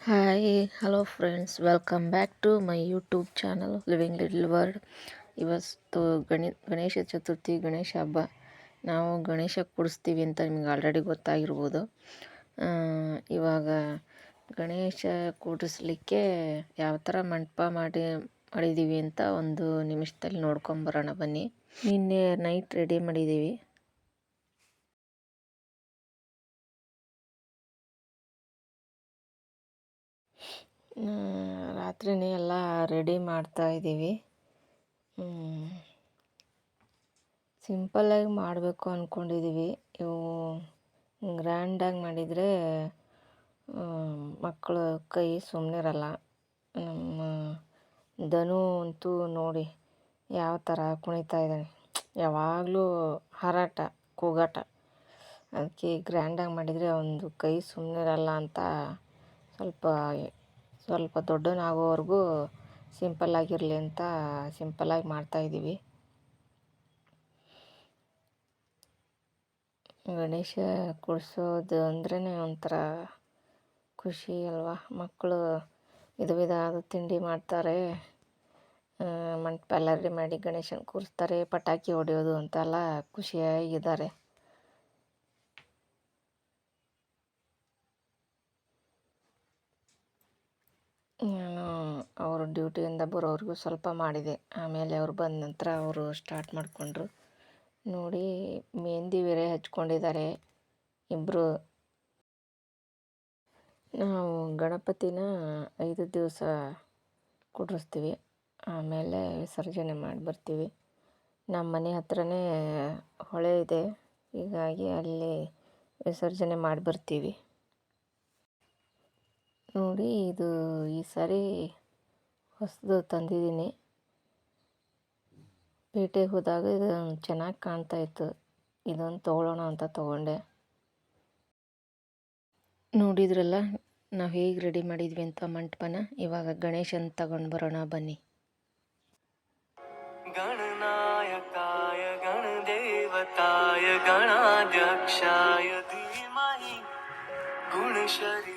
Hi hello friends welcome back to my YouTube channel living little world ಇವತ್ತು ಗಣಿ, ಗಣೇಶ ಚತುರ್ಥಿ, ಗಣೇಶ ಹಬ್ಬ. ನಾವು ಗಣೇಶ ಕೂಡಿಸ್ತೀವಿ ಅಂತ ನಿಮ್ಗೆ ಆಲ್ರೆಡಿ ಗೊತ್ತಾಗಿರ್ಬೋದು. ಇವಾಗ ಗಣೇಶ ಕೂಡಿಸ್ಲಿಕ್ಕೆ ಯಾವ ಥರ ಮಂಟಪ ಮಾಡಿ, ಮಾಡಿದ್ದೀವಿ ಅಂತ ಒಂದು ನಿಮಿಷದಲ್ಲಿ ನೋಡ್ಕೊಂಬರೋಣ ಬನ್ನಿ. ನಿನ್ನೆ ನೈಟ್ ರೆಡಿ ಮಾಡಿದ್ದೀವಿ. ರಾತ್ರಿನೇ ಎಲ್ಲ ರೆಡಿ ಮಾಡ್ತಾ ಇದ್ದೀವಿ. ಸಿಂಪಲ್ಲಾಗಿ ಮಾಡಬೇಕು ಅಂದ್ಕೊಂಡಿದ್ದೀವಿ ಇವು ಗ್ರ್ಯಾಂಡಾಗಿ ಮಾಡಿದರೆ ಮಕ್ಕಳು ಕೈ ಸುಮ್ಮನಿರಲ್ಲ ನಮ್ಮ ಧನು ಅಂತೂ ನೋಡಿ ಯಾವ ಥರ ಕುಣಿತಾ ಇದ್ದಾನೆ. ಯಾವಾಗಲೂ ಹಾರಾಟ, ಕೂಗಾಟ. ಅದಕ್ಕೆ ಗ್ರ್ಯಾಂಡಾಗಿ ಮಾಡಿದರೆ ಒಂದು ಕೈ ಸುಮ್ಮನೆ ಇರಲ್ಲ ಅಂತ ಸ್ವಲ್ಪ ಸ್ವಲ್ಪ ದೊಡ್ಡವನಾಗೋವರೆಗೂ ಸಿಂಪಲ್ಲಾಗಿರಲಿ ಅಂತ ಸಿಂಪಲ್ಲಾಗಿ ಮಾಡ್ತಾಯಿದ್ದೀವಿ ಗಣೇಶ ಕೂಡಿಸೋದು ಅಂದ್ರೇ ಒಂಥರ ಖುಷಿ ಅಲ್ವಾ? ಮಕ್ಕಳು ವಿಧ ವಿಧವಾದ ತಿಂಡಿ ಮಾಡ್ತಾರೆ. ಮಂಟಪ ಎಲ್ಲ ರೆಡಿ ಮಾಡಿ ಗಣೇಶನ ಕೂರಿಸ್ತಾರೆ, ಪಟಾಕಿ ಹೊಡೆಯೋದು ಅಂತೆಲ್ಲ ಖುಷಿಯಾಗಿದ್ದಾರೆ. ನಾನು ಅವರು ಡ್ಯೂಟಿಯಿಂದ ಬರೋವ್ರಿಗೂ ಸ್ವಲ್ಪ ಮಾಡಿದೆ. ಆಮೇಲೆ ಅವ್ರು ಬಂದ ನಂತರ ಅವರು ಸ್ಟಾರ್ಟ್ ಮಾಡಿಕೊಂಡ್ರು. ನೋಡಿ ಮೆಹಂದಿ ಬೇರೆ ಹಚ್ಕೊಂಡಿದ್ದಾರೆ. ಇಬ್ಬರು ನಾವು ಗಣಪತಿನ ಐದು ದಿವಸ ಕುಡಿಸ್ತೀವಿ. ಆಮೇಲೆ ವಿಸರ್ಜನೆ ಮಾಡಿ ಬರ್ತೀವಿ. ನಮ್ಮ ಮನೆ ಹತ್ರನೇ ಹೊಳೆ ಇದೆ. ಹೀಗಾಗಿ ಅಲ್ಲಿ ವಿಸರ್ಜನೆ ಮಾಡಿ ಬರ್ತೀವಿ. ನೋಡಿ, ಇದು ಈ ಸಾರಿ ಹೊಸದು ತಂದಿದ್ದೀನಿ. ಪೇಟೆಗೆ ಹೋದಾಗ ಇದು ಚೆನ್ನಾಗಿ ಕಾಣ್ತಾ ಇತ್ತು. ಇದೊಂದು ತೊಗೊಳ್ಳೋಣ ಅಂತ ತೊಗೊಂಡೆ. ನೋಡಿದ್ರಲ್ಲ, ನಾವು ಹೇಗೆ ರೆಡಿ ಮಾಡಿದ್ವಿ ಅಂತ ಮಂಟಪನ? ಇವಾಗ ಗಣೇಶನ್ ತಗೊಂಡು ಬರೋಣ, ಬನ್ನಿ. ಗಣನಾಯಕಾಯ, ಗಣದೇವತಾಯ, ಗಣಾಧ್ಯಕ್ಷಾಯ, ಧೀಮಹಿ, ಗುಣಶರೀ.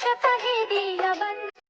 ಶತಹಿದೀಯ ಬಂದ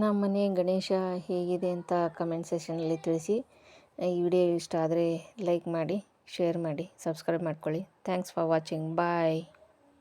ನಮ್ಮ ಮನೆ ಗಣೇಶ ಹೇಗಿದೆ ಅಂತ ಕಮೆಂಟ್ ಸೆಷನಲ್ಲಿ ತಿಳಿಸಿ. ಈ ವಿಡಿಯೋ ಇಷ್ಟ ಆದರೆ ಲೈಕ್ ಮಾಡಿ ಶೇರ್ ಮಾಡಿ ಸಬ್ಸ್ಕ್ರೈಬ್ ಮಾಡ್ಕೊಳ್ಳಿ. Thanks for watching bye